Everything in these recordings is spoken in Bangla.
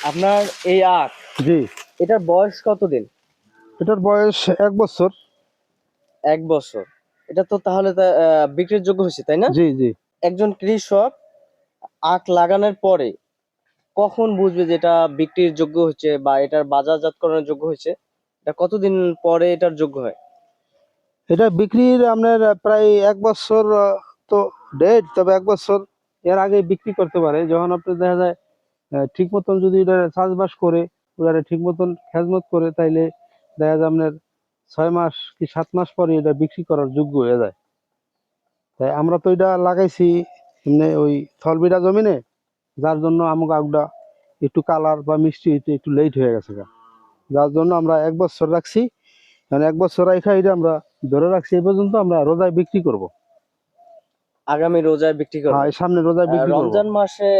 আপনার এই আখ জি। এটার বয়স কতদিন? এটার বয়স এক বছর। এক বছর। এটা তো তাহলে বিক্রির যোগ্য হয়েছে তাই না? জি জি। একজন কৃষক আখ লাগানোর পরে কখন বুঝবে যে এটা বিক্রির যোগ্য হচ্ছে বা এটার বাজারজাতকরণের যোগ্য হয়েছে? এটা কতদিন পরে এটার যোগ্য হয়? এটা বিক্রির আপনার প্রায় এক বছর তো ডেট তবে এক বছর এর আগে বিক্রি করতে পারে। যখন আপনি দেখা যায় ঠিক মতন যদি চাষবাস করে, ওরা ঠিক মতন খেজমত করে, তাইলে দেখা যায় আপনার ছয় মাস কি সাত মাস পরে এটা বিক্রি করার যোগ্য হয়ে যায়। তাই আমরা তো এটা লাগাইছি, এমনি ওই থলবিটা জমিনে, যার জন্য আমাকে আগুটা একটু কালার বা মিষ্টি হইতে একটু লেট হয়ে গেছে যার জন্য আমরা এক বছর রাখছি মানে এক বছর রাখা এটা আমরা ধরে রাখছি এই পর্যন্ত আমরা রোজায় বিক্রি করব। আগামী রোজায় বিক্রি করবে। হ্যাঁ সামনে রোজায় বিক্রি করব। রমজান মাসে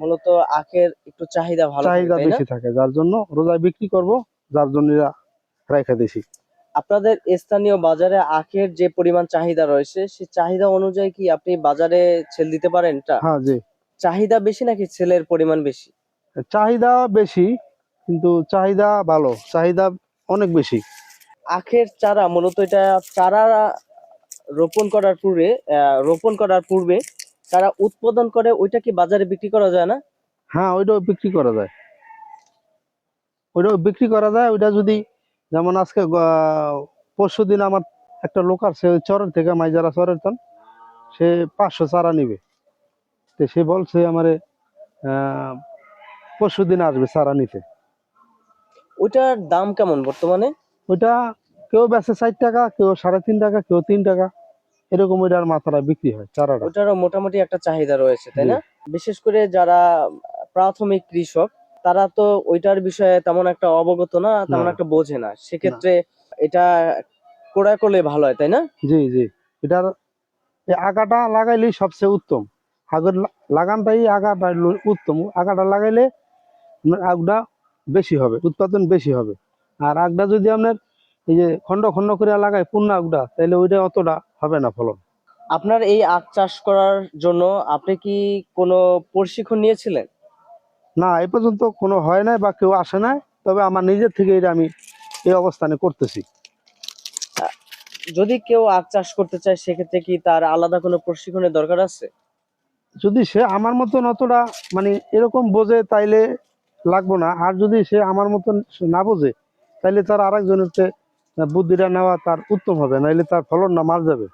মূলত আখের একটু চাহিদা ভালো চাহিদা বেশি থাকে যার জন্য রোজায় বিক্রি করব যার জন্য রাখা দিছি। আপনাদের স্থানীয় বাজারে আখের যে পরিমাণ চাহিদা রয়েছে সেই চাহিদা অনুযায়ী কি আপনি বাজারে ছেল দিতে পারেন হ্যাঁ জি। চাহিদা বেশি নাকি ছেলের পরিমাণ বেশি? চাহিদা বেশি কিন্তু চাহিদা ভালো চাহিদা অনেক বেশি। আখের চারা মূলত এটা চারা রোপণ করার পূর্বে রোপণ করার পূর্বে তারা উৎপাদন করে ওইটা কি বাজারে বিক্রি করা যায় না? হ্যাঁ ওইটাও বিক্রি করা যায়। ওইটাও বিক্রি করা যায়। ওইটা যদি যেমন আজকে পরশু দিন আমার একটা লোক আছে ওই চরের থেকে মাইজারা চরের তন সে পাঁচশো চারা নিবে। তো সে বলছে আমারে পরশু দিন আসবে চারা নিতে। ওইটার দাম কেমন বর্তমানে? ওইটা কেউ বেচে ষাট টাকা কেউ সাড়ে তিন টাকা কেউ তিন টাকা। এরকম ওইটার মাথাটা বিক্রি হয় চারাটা। ওটারও মোটামুটি একটা চাহিদা রয়েছে তাই না? বিশেষ করে যারা প্রাথমিক কৃষক তারা তো ওইটার বিষয়ে তেমন একটা অবগত না তেমন একটা বোঝে না। সেক্ষেত্রে এটা ক্রয় করলে ভালো হয় তাই না? জি জি। এটার আগাটা লাগাইলেই সবচেয়ে উত্তম। আগের লাগানটাই আগাটা উত্তম। আগাটা লাগাইলে আগটা বেশি হবে উৎপাদন বেশি হবে। আর আগটা যদি আপনার এই যে খন্ড খন্ড করে লাগায় পূর্ণ আগটা তাহলে ওইটা অতটা হবে না ফলন। আপনার এই আখ চাষ করার জন্য আপনি কি কোনো প্রশিক্ষণ নিয়েছিলেন? না এ পর্যন্ত কোনো হয় নাই বা কেউ আসে নাই তবে আমার নিজের থেকে এটা আমি এই অবস্থানে করতেছি। যদি কেউ আখ চাষ করতে চায় সেক্ষেত্রে কি তার আলাদা কোনো প্রশিক্ষণের দরকার আছে? যদি সে আমার মতন অতটা মানে এরকম বোঝে তাইলে লাগবো না। আর যদি সে আমার মতন না বোঝে তাইলে তার আরেকজনের চেয়ে বুদ্ধিটা নেওয়া তার উত্তম হবে নাহলে তার ফলন না মার যাবে।